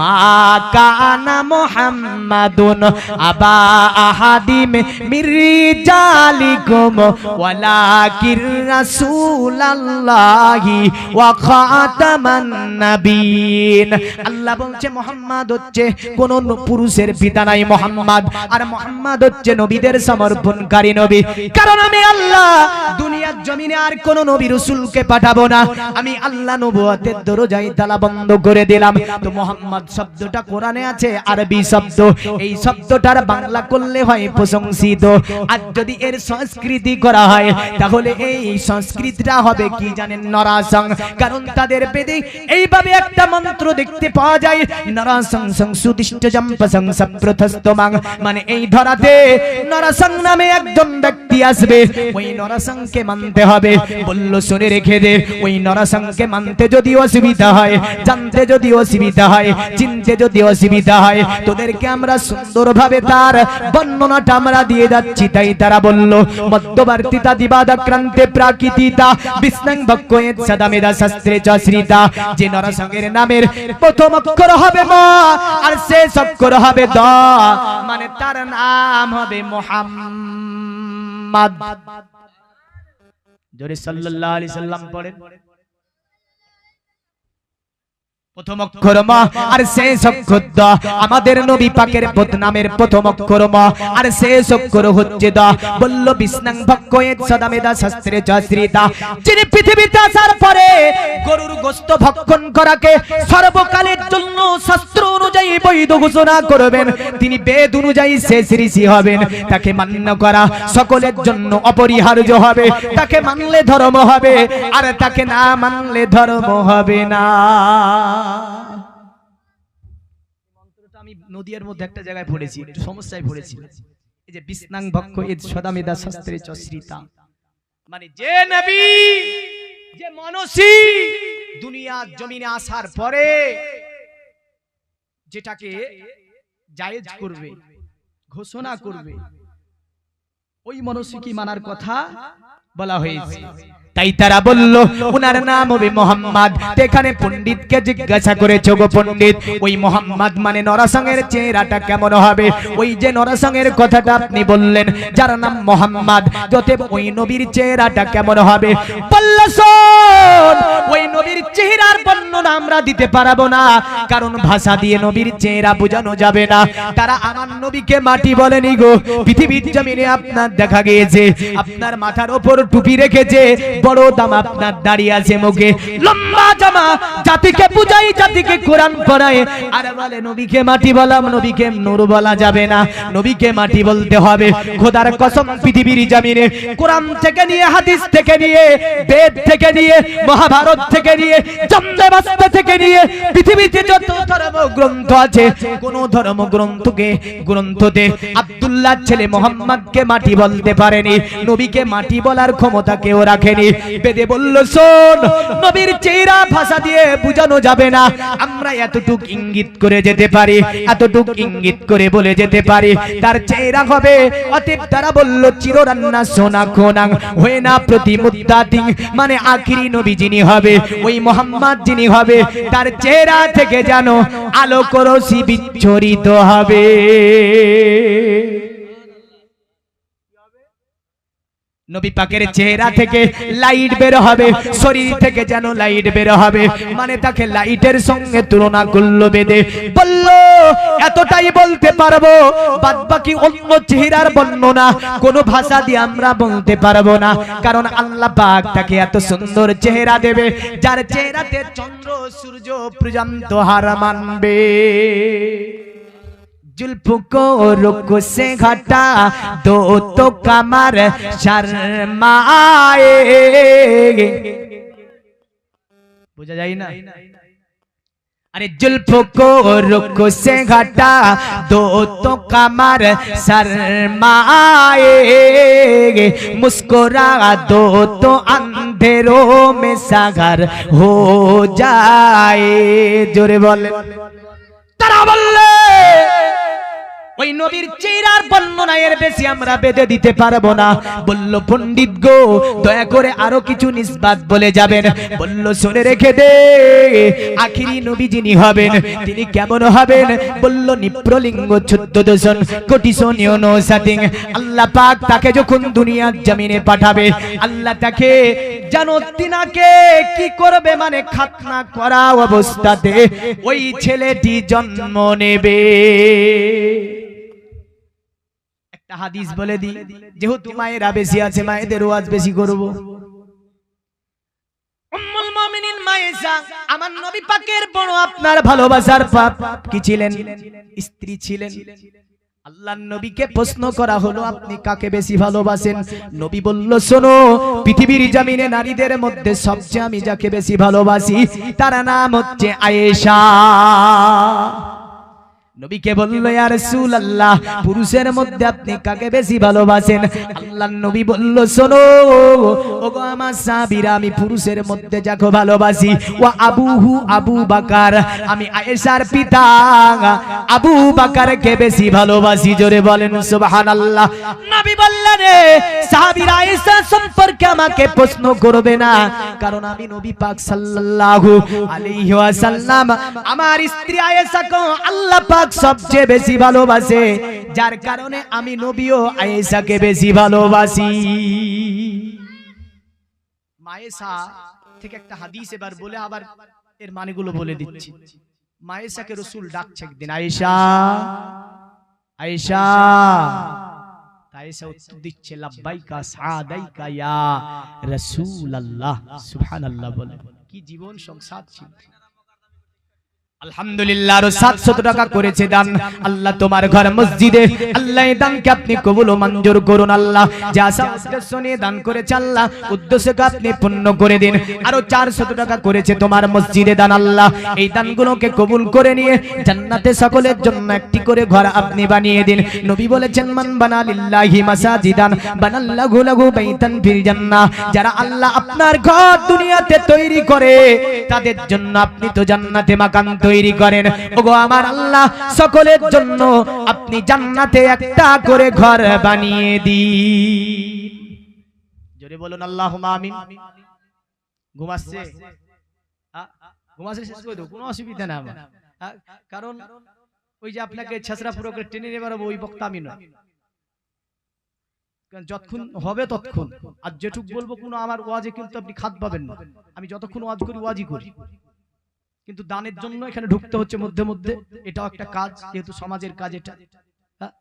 মা কানা আবা আহাদিম ওয়ালাকির রাসূলুল্লাহি ওয়া খাতামান আল্লাহ বলছে, মোহাম্মদ হচ্ছে কোন পুরুষের পিতা নাই মোহাম্মদ, আর মোহাম্মদ হচ্ছে নবীদের সমর্পণকারী নবী। কারণ আমি আল্লাহ, দুনিয়ার জমিনে আর কোন নবী রসুলকে পাঠাবো না। আমি আল্লাহ নবুয়াতের দরজায় তালা বন্ধ করে দিলাম। তো মোহাম্মদ শব্দটা কোরআনে আছে, আরবি শব্দ। এই শব্দটার বাংলা করলে হয় প্রশংসিত। আর যদি এর সংস্কৃতি করা হয়, তাহলে এই সংস্কৃতিটা হবে কি জানেন নরাসং। কারণ তাদের বেদে এইভাবে একটা মন্ত্র দেখতে পাওয়া যায়, নরাসং সংসুদিষ্ট জম্পসং সপ্রথস্তমাং মানে এই ধরাতে নরাসং নামে একজন ব্যক্তি আসবে, ওই নরাসংকে মানতে হবে। বলল, শুনে রেখে দে, ওই নরাসংকে মানতে যদি অসুবিধা হয়, জানতে যদি অসুবিধা হয়। চিনতে যদি অসুবিধা হয়, তোদেরকে আমরা সুন্দরভাবে তার বর্ণনাটা আমরা দিয়ে যাচ্ছি। তাই তারা বলল, মধ্যবর্তীতা দিবাদাক্রান্তে প্রাকৃতিতা, বিষ্ণাং ভক্কয়েত সদামেদা শাস্ত্রে চশ্রিতা। যে নরসংহের নামের প্রথম অক্ষর হবে ম, আর শেষ অক্ষর হবে দ। মানে তার নাম হবে মোহাম্মদ। জোরে সাল্লাল্লাহু আলাইহি সাল্লাম পড়েন। প্রথম অক্ষর মা, আর শেষ অক্ষর দ। আমাদের নবী পাকের বদনামের প্রথম অক্ষর মা, আর শেষ অক্ষর হচ্ছে দ। বলল, বিষ্ণাং ভক্কয়েত সদামেদা শাস্ত্রে যিনি পৃথিবীতে আসার পরে গরুর গোস্ত ভক্ষণ করাকে সর্বকালের জন্য শাস্ত্র বৈধ ঘোষণা করবেন। তিনি বেদ অনুযায়ী শেষ ঋষি হবেন। তাকে মান্য করা সকলের জন্য অপরিহার্য হবে। তাকে মানলে ধর্ম হবে, আর তাকে না মানলে ধর্ম হবে না। মধ্যে একটা জায়গায় পড়েছি, একটু সমস্যায় পড়েছি। এই যে বিষ্ণাং ভক্ষ শাস্ত্রে চশ্রিতা মানে যে নবী, যে দুনিয়া জমিনে আসার পরে যেটাকে জায়েজ করবে ঘোষণা করবে। ওই মনসিকি মানার কথা বলা হয়েছে। তাই তারা বলল, উনার নাম হবে মোহাম্মদ। এখানে পণ্ডিতকে জিজ্ঞাসা করেছে গো পণ্ডিত, ওই মোহাম্মদ মানে নরাসংয়ের চেহারাটা কেমন হবে? ওই যে নরাসংয়ের কথাটা আপনি বললেন, যার নাম মোহাম্মদ, যতে ওই নবীর চেহারাটা কেমন হবে? বলল ওই নবীর চেহারার বর্ণনা আমরা দিতে পারব না, কারণ ভাষা দিয়ে নবীর চেহারা বোঝানো যাবে না। তারা আমার নবীকে মাটি বলেনি গো, পৃথিবীর জমিনে আপনার দেখা গিয়েছে, আপনার মাথার ওপর টুপি রেখেছে বড় দাম আপনার দাঁড়িয়ে আছে মুখে। লম্বা জামা, জাতিকে পূজাই জাতিকে কোরআন পড়ায়। আর বলে, নবীকে মাটি বলাম, নবীকে নূর বলা যাবে না। নবীকে মাটি বলতে হবে। খোদার কসম পৃথিবীর জমিনে। কোরআন থেকে নিয়ে, হাদিস থেকে নিয়ে, বেদ থেকে নিয়ে, মহাভারত থেকে নিয়ে, জন্মেবাস্তা থেকে নিয়ে, পৃথিবীতে যত ধর্ম গ্রন্থ আছে, কোন ধর্ম গ্রন্থকে গ্রন্থতে আব্দুল্লাহ ছেলে মোহাম্মদকে মাটি বলতে পারেনি। নবীকে মাটি বলার ক্ষমতা কেউ রাখেনি। বেদে বলল, শোন, নবীর চেহারা ভাষা দিয়ে বোঝানো যাবে না। আমরা এতটুক ইঙ্গিত করে যেতে পারি, এতটুক ইঙ্গিত করে বলে যেতে পারি। তার চেহারা হবে, অতএব তারা বলল, চিররান্না সোনা খোনাং, হয়ে না প্রতি মুদ্দাতিং মানে আখিরি নবী যিনি হবে, ওই মোহাম্মদ যিনি হবে, তার চেহারা থেকে যেন আলোক রশি বিচ্ছরিত হবে। নবী পাকের চেহারা থেকে লাইট বের হবে শরীর থেকে যেন লাইট বের হবে মানে তাকে লাইটের সঙ্গে তুলনা করল বেদে। বলল এতটাই বলতে পারব বাদ বাকি অন্য চেহারার বর্ণনা কোন ভাষা দিয়ে আমরা বলতে পারব না। কারণ আল্লাহ পাক তাকে এত সুন্দর চেহারা দেবে যার চেহারাতে চন্দ্র সূর্য পর্যন্ত হার মানবে। जुल्फ को रुक से घटा, दो तो कमर शर्मा बुझा ना? अरे जुल्फ को रुख से घटा, दो तो कमर शर्मा तो मुस्कुरा, दो तो अंधेरों में सागर हो जाए। जोरे बोले। तरा बोल ওই নবীর চেহারার বর্ণনা বেশি আমরা বেঁধে দিতে পারব না। বলল, পণ্ডিত গো, দয়া করে আরও কিছু নিসবাত বলে যাবেন। বলল, শুনে রেখে দে, আখিরি নবী যিনি হবেন, তিনি কেমন হবেন? বলল, নিপ্রলিঙ্গ চোদ্দ দশন কোটি সোনিয় নৌসাটিং আল্লাহ পাক তাকে যখন দুনিয়ার জমিনে পাঠাবে, আল্লাহ তাকে জানো তিনাকে কি করবে? মানে খাতনা করা অবস্থাতে ওই ছেলেটি জন্ম নেবে। হাদিস বলে দি যেহেতু মায়েরা বেশি আছে মায়েদের ওয়াজ বেশি করব। উম্মুল মুমিনিন মায়েশা আমার নবী পাকের বড় আপনার ভালোবাসার পাপ কি ছিলেন? স্ত্রী ছিলেন। আল্লাহ নবীকে প্রশ্ন করা হলো আপনি কাকে বেশি ভালোবাসেন? নবী বলল শোনো পৃথিবীর জমিনে নারীদের মধ্যে সবচেয়ে আমি যাকে বেশি ভালোবাসি তার নাম হচ্ছে আয়েশা। নবীকে বলল ইয়া রাসূলুল্লাহ পুরুষের মধ্যে আপনি কাকে বেশি ভালোবাসেন? আল্লাহর নবী বলল শোনো ওগো আমার সাহাবীরা আমি পুরুষের মধ্যে যাকে ভালোবাসি ওয়া আবুহু আবু বাকার আমি আয়েশার পিতা। আবু বাকারকে বেশি ভালোবাসি জোরে বলেন সুবহানাল্লাহ। নবী বললেন সাহাবীরা আয়েশা সম্পর্কে আমাকে প্রশ্ন করবে না। কারণ আমি নবী পাক সাল্লাল্লাহু আলাইহি ওয়াসাল্লাম। আমার স্ত্রী আয়েশাকে আল্লাহ পাক সবচেয়ে বেশি ভালোবাসে। যার কারণে আমি নবীও আয়েশাকে বেশি ভালোবাসি। মায়েশা থেকে একটা হাদিস এবার বলে আবার এর মানেগুলো বলে দিচ্ছি। মায়েশাকে রসুল ডাকছে একদিন, আয়েশা আয়েশা আয়েশা উত্তর দিচ্ছে লাব্বাইকা সাদাইকা ইয়া রাসূলুল্লাহ সুবহানাল্লাহ বলে। কি জীবন সংসার ছিল। আলহামদুলিল্লাহ কবুল করে নিয়ে জান্নাতে সকলের জন্য একটি করে ঘর আপনি বানিয়ে দিন। নবী বলেছেন, মান যারা আল্লাহ আপনার ঘর দুনিয়াতে তৈরি করে, তাদের জন্য আপনি তো জান্নাতে মাকান তৈরি করেন। ওগো আমার আল্লাহ, সকলের জন্য আপনি জান্নাতে একটা করে ঘর বানিয়ে দিন। জোরে বলুন আল্লাহ আমিন। ঘুমাচ্ছে ঘুমাচ্ছে শেষ করে দেবো, কোনো অসুবিধা না আমার। কারণ ওই যে আপনাকে ছেসরা পুরো করে টেনে নেবার ওই বক্তা আমি নয়। যতক্ষণ হবে ততক্ষণ। আর যেটুক বলব কোনো আমার ওয়াজে কিন্তু আপনি খাত পাবেন না। আমি যতক্ষণ ওয়াজ করি, ওয়াজই করি। কিন্তু দানের জন্য এখানে ঢুকতে হচ্ছে মধ্যে মধ্যে। এটাও একটা কাজ যেহেতু সমাজের কাজ এটা। হ্যাঁ?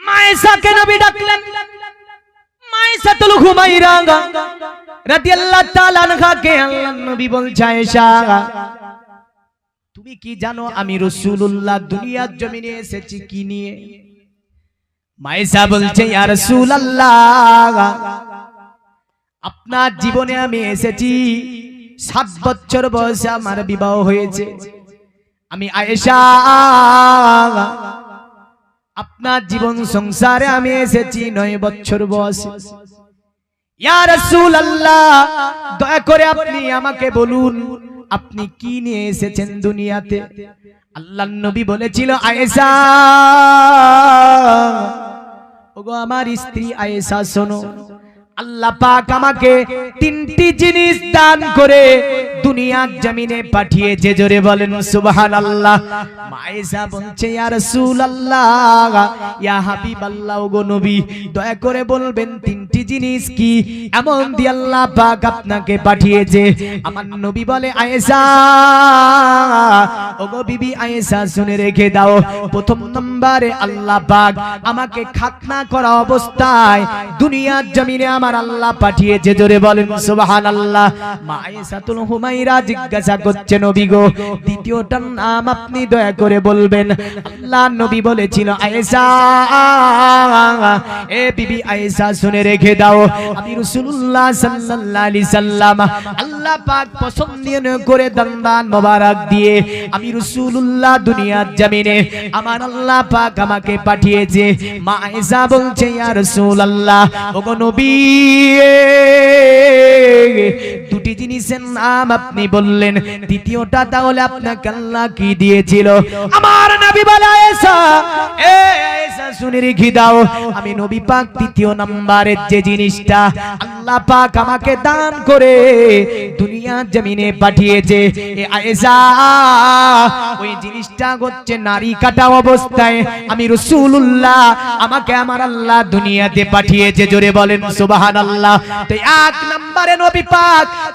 মায়েশাকে নবী ডাকলেন। মায়েশাতুল হুমাইরা রাদিয়াল্লাহু তাআলা আনহাকে আল্লাহর নবী বলছে আয়েশা তুমি কি জানো আমি রাসূলুল্লাহ দুনিয়ার জমিনে এসেছি কি নিয়ে? মায়েশা বলছে ইয়া রাসূলুল্লাহ আপনার জীবনে আমি এসেছি সাত বছর বয়সে আমার বিবাহ হয়েছে। আমি আয়েশা। আপনার জীবন সংসারে আমি এসেছি নয় বছর বয়সে। দয়া করে আপনি আমাকে বলুন, আপনি কি নিয়ে এসেছেন দুনিয়াতে? আল্লাহর নবী বলেছিল, আয়েশা। ওগো, আমার স্ত্রী আয়েশা, শোনো আল্লাহ পাক আমাকে তিনটি জিনিস দান করে দুনিয়ার জমিনে পাঠিয়েছে জোরে বলেন, সুবহানাল্লাহ। মায়েশা বলছে, ইয়া রাসূলুল্লাহ, ইয়া হাবিবাল্লাহ ওগো নবী, দয়া করে বলবেন তিনটি জিনিস কি? এমন দি আল্লাহ পাক আপনাকে পাঠিয়েছে। আমার নবী বলে, আয়েশা, ওগো বিবি, আয়েশা, শুনে রেখে দাও। প্রথম নম্বরে আল্লাহ পাক আমাকে খাতনা করা অবস্থায় দুনিয়ার জমিনে আমার আল্লাহ পাঠিয়েছে। জোরে বলেন, সুবহানাল্লাহ। মা আয়েশাতুল হুমাইরা জিজ্ঞাসা করছে নবী গো দ্বিতীয়টার নাম আপনি দয়া করে বলবেন। আল্লাহ নবী বলেছিল, আয়েশা, এ বিবি আয়েশা, শুনে রেখে দাও। আমি রাসূলুল্লাহ সাল্লাল্লাহু আলাইহি সাল্লাম আল্লাহ পাক পছন্দ করে দান মোবারক দিয়ে আমি রাসূলুল্লাহ দুনিয়ার জমিনে আমার আল্লাহ পাক আমাকে পাঠিয়েছে। মা আয়েশা বলছে, ইয়া রাসূলুল্লাহ, ওগো নবী দুটি জিনিসের নাম আপনি বললেন। দ্বিতীয়টা তাহলে আপনাকে আল্লাহ কি দিয়েছিল? আমার নবী বলে, আয়েশা, এ আয়েশা, শুনে রেখে দাও, আমি নবী পাক তৃতীয় নাম্বারের যে জিনিসটা আল্লাহ পাক আমাকে দান করে দুনিয়া জমিনে পাঠিয়েছে। ওই জিনিসটা হচ্ছে নারী কাটা অবস্থায় আমি রসুল্লাহ আমাকে আমার আল্লাহ দুনিয়াতে পাঠিয়েছে। জোরে বলেন সুবাহান আল্লাহ তো এক নম্বরে নবী পাক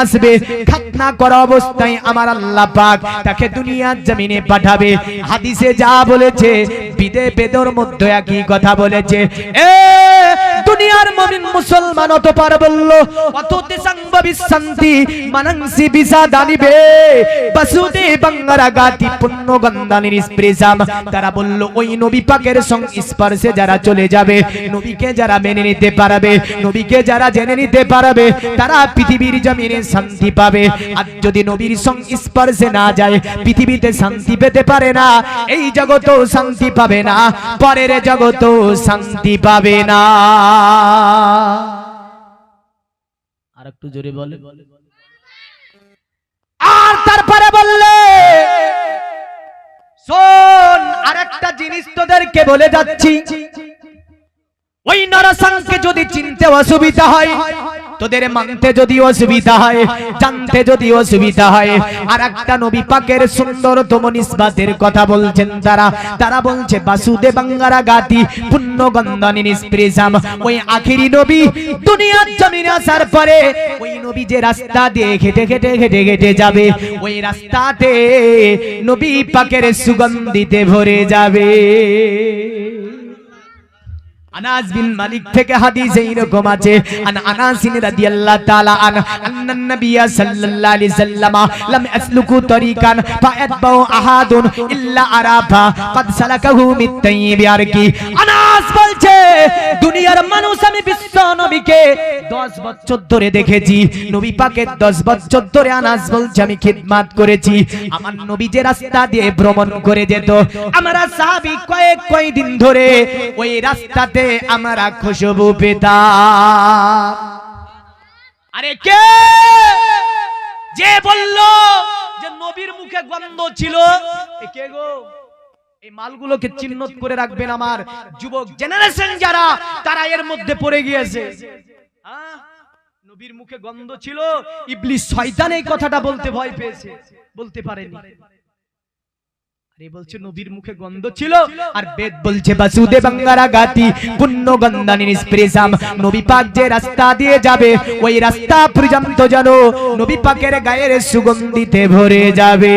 আসবে। খাতনা করা অবস্থায় আমার আল্লাহ পাক তাকে দুনিয়ার জমিনে পাঠাবে। হাদিসে যা বলেছে, বিদে বেদর মধ্যে একই কথা বলেছে। এ, দুনিয়ার মুসলমান বলল বিশান্তি, মানংসি বিসা দানিবে বাঙ্গারা গাতি পুণ্য তারা বলল, ওই নবী পাকের সংস্পর্শে যারা চলে যাবে, নবীকে যারা মেনে নিতে পারবে, নবীকে যারা জেনে নিতে পারবে, তারা পৃথিবীর জমিনে শান্তি পাবে। আর যদি নবীর সংস্পর্শে না যায় পৃথিবীতে শান্তি পেতে পারে না। এই জগতেও শান্তি পাবে না। পরের জগতেও শান্তি পাবে না। আর একটু জোরে বলে। আর তারপরে বললে শোন আরেকটা জিনিস তোদেরকে বলে যাচ্ছি। ওই নরসংকে যদি চিনতে অসুবিধা হয় তোদের মানতে যদি অসুবিধা হয়, জানতে যদি অসুবিধা হয় আর একটা নবী পাকের সুন্দরতম নিসবাতের কথা বলছেন তারা। তারা বলছে, বাসুদে বাঙ্গারা গাতি পুণ্য গন্ধনী নিষ্প্রেসাম ওই আখিরি নবী দুনিয়ার জমিনে আসার পরে ওই নবী যে রাস্তা দিয়ে ঘেটে ঘেটে ঘেটে ঘেটে যাবে, ওই রাস্তাতে নবী পাকের সুগন্ধিতে ভরে যাবে। আনাস বিন মালিক থেকে হাদিস এইরকম আছে, আন আনাস রাদিয়াল্লাহু তাআলা আন আন্নান নাবিয়্য সাল্লাল্লাহু আলাইহি সাল্লাম লাম আসলুকু তরিকান ফায়াতবাউ আহাদুন ইল্লা আরাফা قد সালাকাহু মিত তাইয়্যিব আরকি। আনাস বলছে, দুনিয়ার মানুষ আমি বিশ্ব নবীকে 10 বছর ধরে দেখেছি, নবী পাকের 10 বছর ধরে আনাস বলছে, আমি খিদমত করেছি। আমার নবী যে রাস্তা দিয়ে ভ্রমণ করে যেত, আমরা সাহাবী কয়েক কয়েক দিন ধরে ওই রাস্তাতে আমরা খুশবু পেতাম আরে কে? যে বলল যে নবীর মুখে গন্ধ ছিল কে গো? এই মালগুলোকে চিহ্নিত করে রাখবেন আমার যুবক জেনারেশন যারা, তারা এর মধ্যে পড়ে গিয়েছে? নবীর মুখে গন্ধ ছিল, ইবলিস শয়তান এই কথাটা বলতে ভয় পেয়েছে, বলতে পারেনি। আরে বলছে নবীর মুখে গন্ধ ছিল আর বেদ বলছে বাসুদে বাঙ্গারা গাতি পুণ্য গন্ধানি নিষ্প্রেসাম নবী পাক যে রাস্তা দিয়ে যাবে ওই রাস্তা পর্যন্ত যেন নবী পাকের গায়ের সুগন্ধিতে ভরে যাবে।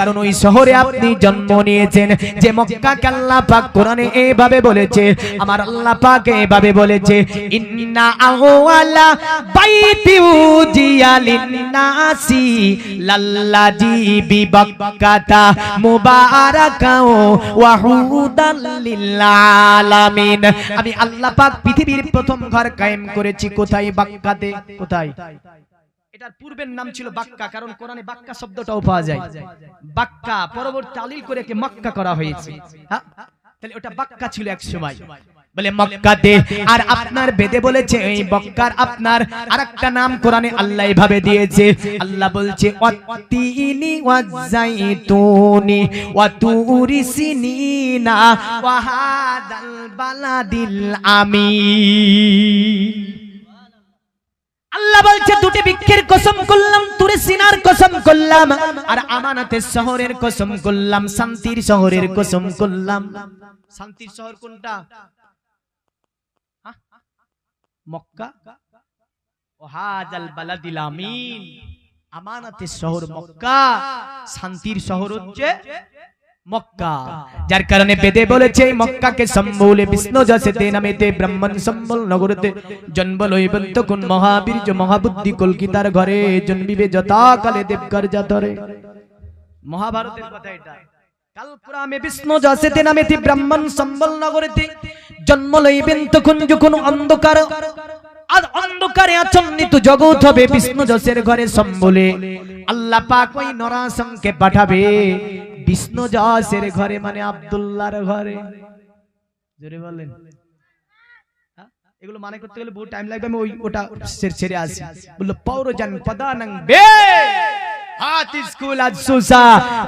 কারণ ওই শহরে আপনি জন্ম নিয়েছেন। যে মক্কাকে আল্লাহ পাক কোরআনে এইভাবে বলেছে, আমার আল্লাহ পাক এইভাবে বলেছে, ইন্না আওয়ালা বাইতি উজিয়া লিন্নাসি লাল্লাজি বিবাক্কাতা মুবারাকাও ওয়া হুদাল লিল আলামিন আমি আল্লাহ পাক পৃথিবীর প্রথম ঘর কায়েম করেছি। কোথায়? বাক্কাতে কোথায়? এটার পূর্বের নাম ছিল বাক্কা কারণ কোরআনে বাক্কা শব্দটাও পাওয়া যায়। বাক্কা পরবর্তী তালিল করে একে মক্কা করা হয়েছে। হ্যাঁ? তাহলে ওটা বাক্কা ছিল এক সময়। বলে মক্কাতে আর আপনার বেদে বলেছে এই মক্কার আপনার আরেকটা নাম কোরআনে আল্লাহ এভাবে দিয়েছে। আল্লাহ বলছে ওয়াত্তিনি ওয়াজাইতুনি ওয়াতুরি সিনিনা ওয়াহাদাল বালাদিল আমিন। আল্লাহ বলছে, দুটি বৃক্ষের কসম করলাম তুরে সিনার কসম করলাম, আর আমানাতের শহরের কসম করলাম, শান্তির শহরের কসম করলাম। শান্তির শহর কোনটা? মক্কা? ও হাজাল বালাদিল আমিন। আমানাতের শহর মক্কা, শান্তির শহর হচ্ছে মক্কা। যার কারণে বেদে বলেছে মক্কাকে সম্বলে বিষ্ণু যশেতে নামেতে ব্রাহ্মণ সম্বল নগরতে জন্ম লইবন্ত কোন মহাবীর্য মহাবুদ্ধি কলকিতার ঘরে জন্মিবে দেবকার জাতরে মহাভারতের কথা এটা। কালপুরামে বিষ্ণু যশেতে নামেতে ব্রাহ্মণ সম্বল নগরতে জন্ম লইবেন তখন যখন অন্ধকার। আর অন্ধকারে আচ্ছন্নিত জগৎ হবে বিষ্ণু যশের ঘরে সম্বলে। আল্লাহ পাক ওই নরাসংকে পাঠাবে। বিষ্ণু যশের ঘরে মানে আব্দুল্লাহর ঘরে। জোরে বলেন। হ্যাঁ? এগুলো মানে করতে গেলে বহু টাইম লাগবে, আমি ওই ওটা ছেড়ে আসি। বলল, পৌরজান পদানং বে হাত স্কুল আজ সুসা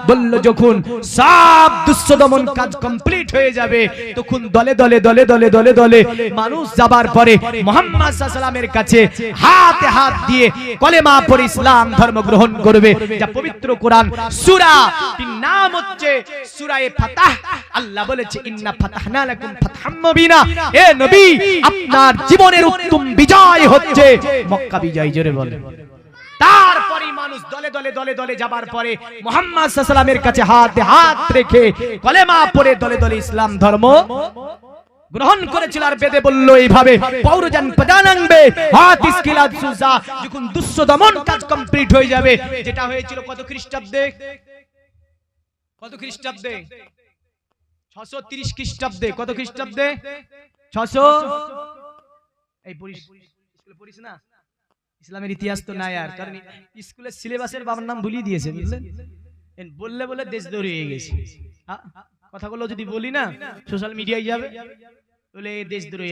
বলল, যখন সব দুঃস্থ দমন কাজ কমপ্লিট হয়ে যাবে, তখন দলে দলে দলে দলে দলে দলে মানুষ যাবার পরে মোহাম্মদ সাল্লামের কাছে হাতে হাত দিয়ে কলেমা পড়ে ইসলাম ধর্ম গ্রহণ করবে। যা পবিত্র কোরআন সূরা তিন নাম হচ্ছে সূরায়ে ফাতাহ। আল্লাহ বলেছে, ইন্না ফাতাহনা লাকুম ফাতহাম মুবিনা। এ নবী, আপনার জীবনের উত্তম বিজয় হচ্ছে মক্কা বিজয়, জোরে বলে তারপরে মানুষ দলে দলে দলে দলে যাবার পরে মোহাম্মদ সাল্লামের কাছে হাতে হাত রেখে কলেমা পড়ে দলে দলে ইসলাম ধর্ম গ্রহণ করেছিল আর বেদে বলল, এইভাবে পৌরজান প্রজানাংবে হাত ইসকিলাত সুসা যখন দুঃস্থ দমন কাজ কমপ্লিট হয়ে যাবে। যেটা হয়েছিল কত খ্রিস্টাব্দে? কত খ্রিস্টাব্দে? ছশো তিরিশ খ্রিস্টাব্দে। কত খ্রিস্টাব্দে? ছশো এই পড়িস স্কুলে পড়িস না? ইসলামের ইতিহাস তো নাই আর। কারণ স্কুলের সিলেবাসের বাবার নাম ভুলিয়ে দিয়েছে, বুঝলেন? বললে বলে দেশ দৌড়ে হয়ে গেছে। কথাগুলো যদি বলি না সোশ্যাল মিডিয়ায় যাবে। বলে দেশ দৌড়ে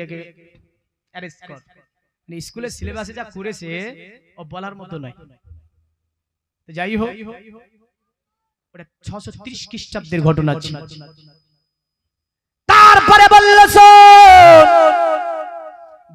অ্যারেস্ট কর। মানে স্কুলের সিলেবাসে যা করেছে, ও বলার মতো নয়। তো যাই হোক, ওটা ছশো ত্রিশ খ্রিস্টাব্দের ঘটনা তারপরে বলল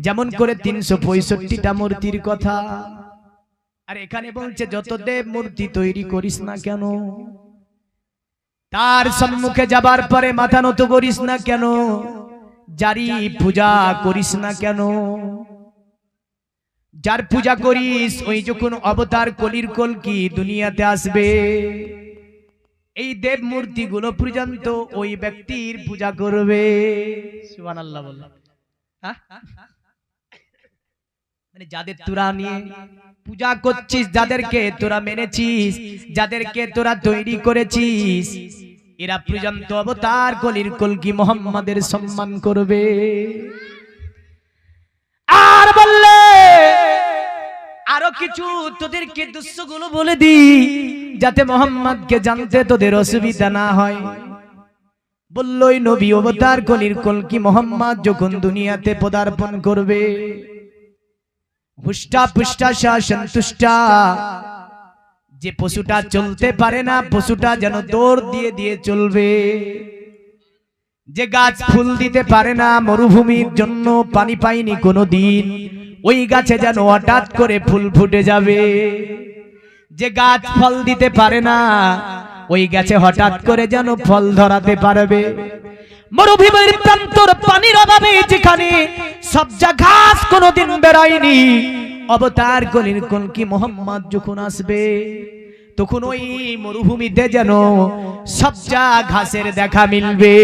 যেমন করে তিনশো পঁয়ষট্টিটা মূর্তির কথা। আর এখানে বলছে যত দেব মূর্তি তৈরি করিস না কেন? তার সম্মুখে যাবার পরে মাথা নত করিস না কেন? যারি পূজা করিস না কেন? যার পূজা করিস ওই যখন অবতার কলির কলকি দুনিয়াতে আসবে? এই দেব মূর্তি গুলো পর্যন্ত ওই ব্যক্তির পূজা করবে। সুবহানাল্লাহ বললাম। হ্যাঁ? মানে যাদের তোরা নিয়ে পূজা করছিস যাদেরকে তোরা মেনেছিস যাদেরকে তোরা তৈরি করেছিস এরা পর্যন্ত অবতার কলির কলকি মোহাম্মদের সম্মান করবে। আর বললে আরও কিছু তোদেরকে বলে দি যাতে মোহাম্মদকে জানতে তোদের অসুবিধা না হয়। বললই নবী অবতার কলির কলকি মোহাম্মদ যখন দুনিয়াতে পদার্পণ করবে হুষ্টা পুষ্টা সন্তুষ্টা। যে পশুটা চলতে পারে না, পশুটা যেন দৌড় দিয়ে দিয়ে চলবে। যে গাছ ফুল দিতে পারে না, মরুভূমির জন্য পানি পাইনি কোনো দিন ওই গাছে যেন হঠাৎ করে ফুল ফুটে যাবে। যে গাছ ফল দিতে পারে না ওই গাছে হঠাৎ করে যেন ফল ধরাতে পারবে। মরুভূমির প্রান্তর পানির অভাবে যেখানে সবজা ঘাস কোনোদিন বেড়ায়নি অবতার গলির কলকি মোহাম্মদ যখন আসবে, তখন ওই মরুভূমিতে যেন সবজা ঘাসের দেখা মিলবে।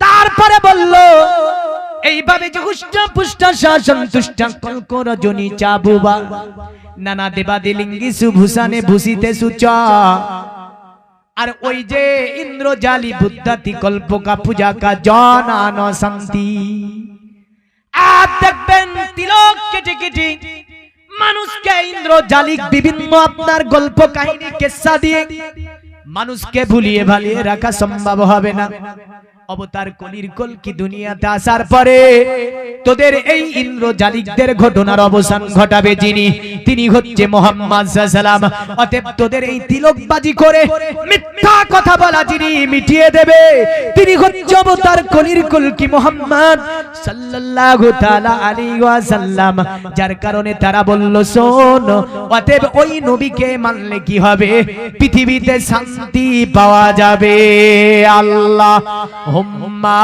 তারপরে বলল এইভাবে যে হুষ্ট পুষ্ট সন্তুষ্ট কল্ক রজনী চাবুবা। নানা দেবাদি লিঙ্গি সুভূষণে ভূষিতে সুচ। আর ওই যে ইন্দ্রজালি বুদ্ধাতি কল্পকা পূজা কা জনান শান্তি। আর দেখবেন তিলক কেটে কেটে মানুষকে ইন্দ্র জালিক বিভিন্ন আপনার গল্প কাহিনী কেসা দিয়ে মানুষকে ভুলিয়ে ভালিয়ে রাখা সম্ভব হবে না। অবতার কলির কল কি দুনিয়াতে আসার পরে? তোদের এই ইন্দ্র জালিকদের ঘটনার অবসান ঘটাবে যিনি। তিনি হচ্ছে মোহাম্মদ সাল্লাম অতএব তোদের এই তিলকবাজি করে মিথ্যা কথা বলা যিনি মিটিয়ে দেবে। তিনি হচ্ছে অবতার কলির কল কি মোহাম্মদ সাল্লাল্লাহু তাআলা আলাইহি ওয়াসাল্লাম। যার কারণে তারা বলল, শোন, অতএব ওই নবীকে মানলে কি হবে? পৃথিবীতে শান্তি পাওয়া যাবে। আল্লাহ হুম্মা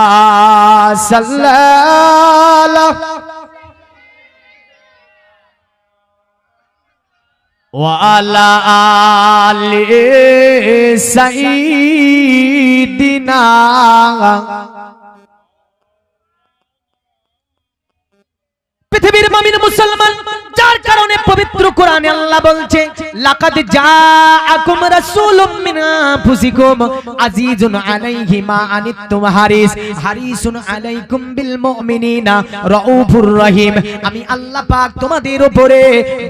সাল্লাল্লাহু وعلى آل سيدنا পৃথিবীর মামিন মুসলমান, যার কারণে পবিত্র কোরআনে আল্লাহ বলছে, লাকাদ জাআকুম রাসূলুম মিন আনফুসিকুম আজিজুন আলাইহি মা আনিতুম হারিস, হারিসুন আলাইকুম বিল মুমিনিনা, রাউফুর রহিম। আমি আল্লাহ পাক তোমাদের উপরে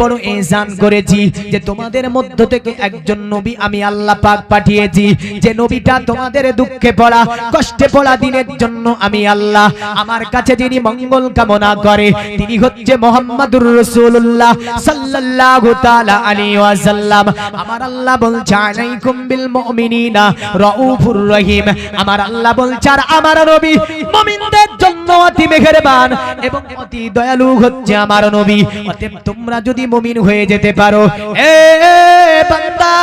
বড় ইহসান করেছি যে তোমাদের মধ্য থেকে একজন নবী আমি আল্লাহ পাক পাঠিয়েছি। যে নবীটা তোমাদের দুঃখে পড়া, কষ্টে পড়া দিনের জন্য আমি আল্লাহ, আমার কাছে যিনি মঙ্গল কামনা করে তিনি হচ্ছে মোহাম্মদুর রাসূলুল্লাহ সাল্লাল্লাহু তাআলা আলাইহি ওয়াসাল্লাম। আমার আল্লাহ বলছে, আলাইকুম বিল মুমিনিনা রাউফুর রহিম। আমার আল্লাহ আমার নবী মুমিনদের জন্য অতি মেহেরবান এবং অতি দয়ালু হচ্ছে আমার নবী। অতএব তোমরা যদি মুমিন হয়ে যেতে পারো, এ বান্দা,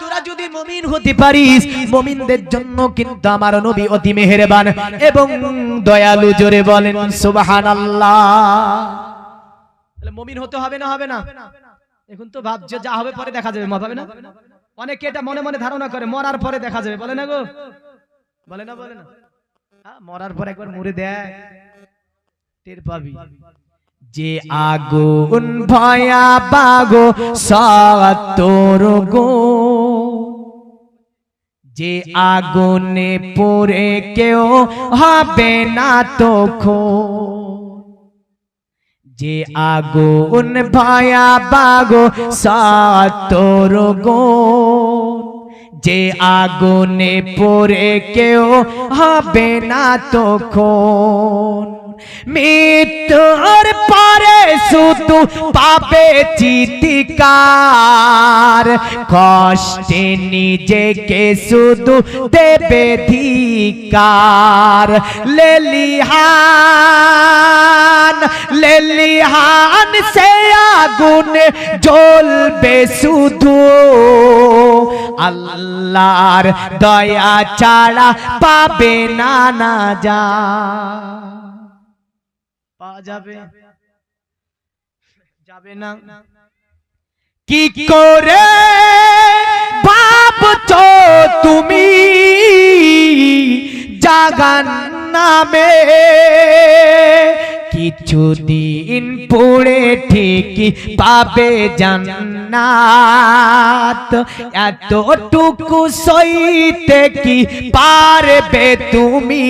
তোরা যদি মুমিন হতে পারিস, মুমিনদের জন্য কিন্তু আমার নবী অতি মেহেরবান এবং দয়ালু জোরে বলেন, সুবহানাল্লাহ। তাহলে মুমিন হতে হবে না হবে না? এখন তো ভাবছে যা হবে পরে দেখা যাবে মত হবে না? অনেকে এটা মনে মনে ধারণা করে মরার পরে দেখা যাবে বলে না গো? বলে না বলে না। হ্যাঁ, মরার পর একবার মরে দেয় পাবি। যে আগুন ভয়া বাগো সাতর গো। যে আগুনে পড়ে কেউ হবে না তো খো যে আগুন ভায়া বাগো সাতর গো যে আগুনে পরে কেউ হবে না তখন। মৃত্যুর পরে শুধু পাবে চিতিকার কষ্টে নিজেকে শুধু দেবে ধিকার লেলিহান লেলিহান সে আগুন জ্বলবে শুধু। আল্লাহর দয়া ছাড়া পাবে না না যা। যাবে। যাবে না। কি করে? ভাবছ তুমি জাগান নামে? কিছুদিন পড়ে ঠিকই পাবে জান্নাত। এতটুকু সইতে কি পারবে তুমি?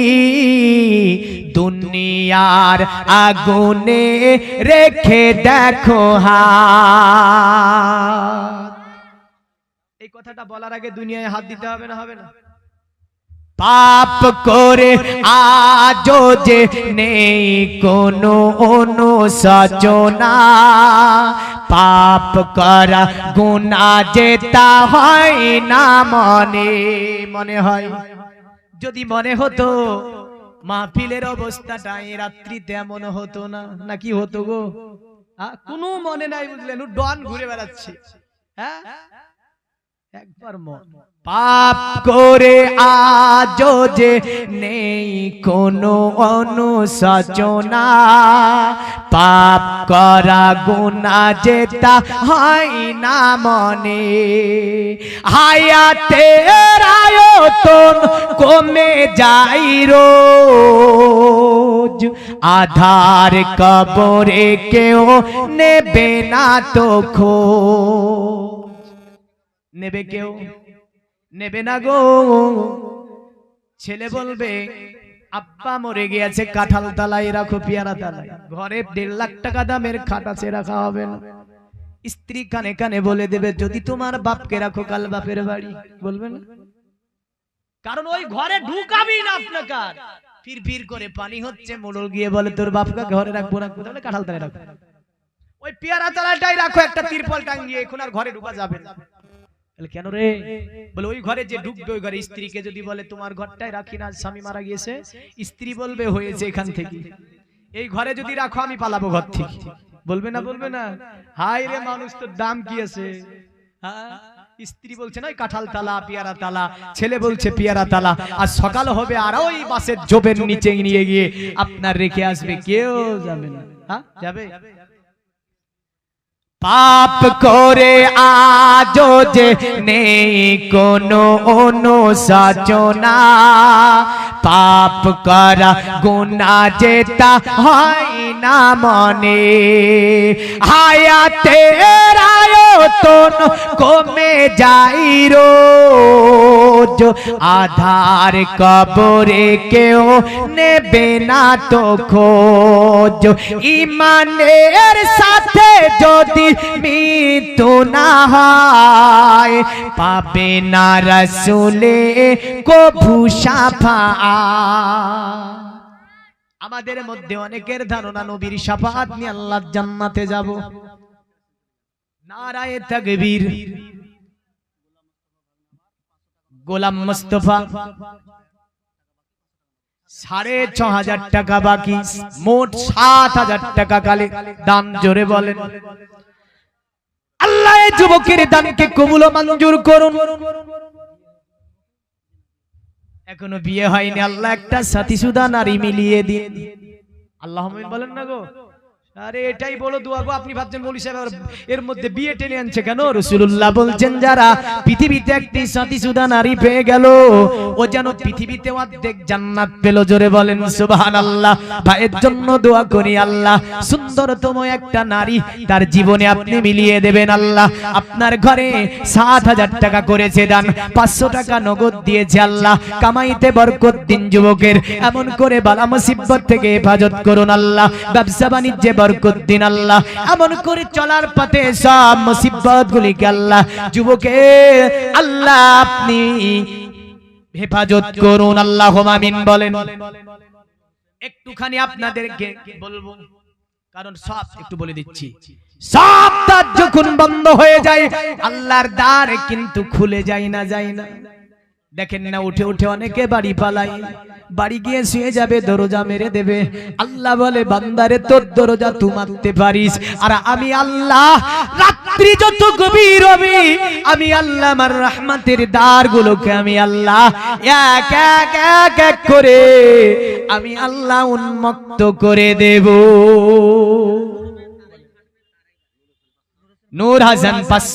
দুনিয়ার আগুনে রেখে দেখো হাত। এই কথাটা বলার আগে দুনিয়ায় হাত দিতে হবে না হবে না? পাপ করে আজও যে নেই কোনো অনুশোচনা। পাপ করা গুণা যেতা হয় না মনে মনে হয়। যদি মনে হতো, মাহফিলের অবস্থাটা এই রাত্রিতে এমন হতো না নাকি হতো গো? কোনো মনে নাই বুঝলেন ডন ঘুরে বেড়াচ্ছে। হ্যাঁ? একবার মন। পাপ করে আজও যে নেই কোনো অনুশোচনা। পাপ করা গুণা যেটা হয় না মনে। হায়াতের আয়তন কমে যাই রোজ। আধার কবরে কেউ নেবে না তো খোঁজ। নেবে কেউ? নেবে না গো। ছেলে বলবে, আব্বা মরে গিয়েছে, কাঁঠাল তালাই রাখো, পেয়ারা তালাই ঘরে দেড় লাখ টাকা দামের খাট আছে, রাখা হবে না। স্ত্রী কানে কানে বলে দেবে, যদি তোমার বাপকে রাখো, কাল বাপের বাড়ি। বলবে না? কারণ ওই ঘরে ঢুকাবি না আপনাকে ফির ফির করে পানি হচ্ছে, মোড়ল গিয়ে বলে, তোর বাপকে ঘরে রাখব রাখব, তাহলে কাঁঠাল তালে রাখব ওই পেয়ারা তালাটাই রাখো, একটা তিরপল টাঙ্গিয়ে এখন আর ঘরে ঢুকা যাবে না। কেন রে? বলে, ওই ঘরে যে ঢুকবে ওই ঘরে স্ত্রীকে যদি বলে, তোমার ঘরটাই রাখি না, স্বামী মারা গিয়েছে, স্ত্রী বলবে, হয়েছে এখান থেকে। এই ঘরে যদি রাখো, আমি পালাবো ঘর থেকে। বলবে না বলবে না। হাই রে মানুষ, তোর দাম কি আছে? হ্যাঁ? স্ত্রী বলছে না কাঁঠাল তালা, পেয়ারা তালা। ছেলে বলছে, পেয়ারা তালা। আর সকাল হবে, আর ওই বাসের জোবের নিচে নিয়ে গিয়ে আপনার রেখে আসবে। কেউ যাবে না। হ্যাঁ? যাবে? পাপ করে আজো যে নেই কোনো অনুশাসনা পাপ করা গুণা যেটা হয় না মনে। হায়াতের আয়তন কমে যাই রোজ। আধার কবরে কেউ নেবে না তো খোঁজ। ইমানের সাথে যদি মৃত্যু না হয় পাবে না রসুলে কভু সাফা আমাদের মধ্যে অনেকের ধারণা, নবীর সাফাত নিয়ে আল্লাহ জান্নাতে যাব। নারায়ে তাকবীর। গোলাম মুস্তফা। সাড়ে ছ হাজার টাকা বাকি, মোট সাত হাজার টাকা কালে। দান জোরে বলেন। আল্লাহ এই যুবকের দানকে কবুল মঞ্জুর করুন। এখনও বিয়ে হয়নি, আল্লাহ একটা সাথী সুদা নারী মিলিয়ে দিন। আল্লাহ বলেন না গো? আরে এটাই বলো, দোয়া গো আপনি ভাবছেন মৌলী সাহেব এর মধ্যে বিয়ে টেনে আনছে কেন? রসুল্লাহ বলছেন, যারা পৃথিবীতে একটি সাথী সুদা নারী পেয়ে গেল, ও যেন পৃথিবীতে অর্ধেক জান্নাত পেল। জোরে বলেন আল্লাহ ভাইয়ের জন্য দোয়া করি আল্লাহ, সুন্দরতম একটা নারী তার জীবনে আপনি মিলিয়ে দেবেন আল্লাহ। আপনার ঘরে সাত হাজার টাকা করেছে দান, পাঁচশো টাকা নগদ দিয়েছে আল্লাহ। কামাইতে বরকত দিন যুবকের, এমন করে বালা মুসিবত থেকে হেফাজত করুন আল্লাহ। ব্যবসা বাণিজ্যে বরকত দিন আল্লাহ। এমন করে চলার পথে সব মুসিবত গুলিকে আল্লাহ, যুবকে, আল্লাহ আপনি হেফাজত করুন, আল্লাহ আমিন বলেন। একটুখানি আপনাদেরকে বলব, কারণ সব একটু বলে দিচ্ছি। সব দ্বার যখন বন্ধ হয়ে যায়, আল্লাহর দ্বার কিন্তু খুলে যায় না যায় না। দেখেন না, উঠে উঠে অনেকে বাড়ি পালাই। বাড়ি গিয়ে শুয়ে যাবে, দরজা মেরে দেবে। আল্লাহ বলে, বান্দারে, তোর দরজা তুই মারতে পারিস। আর আমি আল্লাহ, রাত্রি যত গভীর হবে, আমি আল্লাহ আমার রহমতের দ্বার গুলোকে আমি আল্লাহ এক এক এক এক করে আমি আল্লাহ উন্মুক্ত করে দেব। নূর হাসান পাস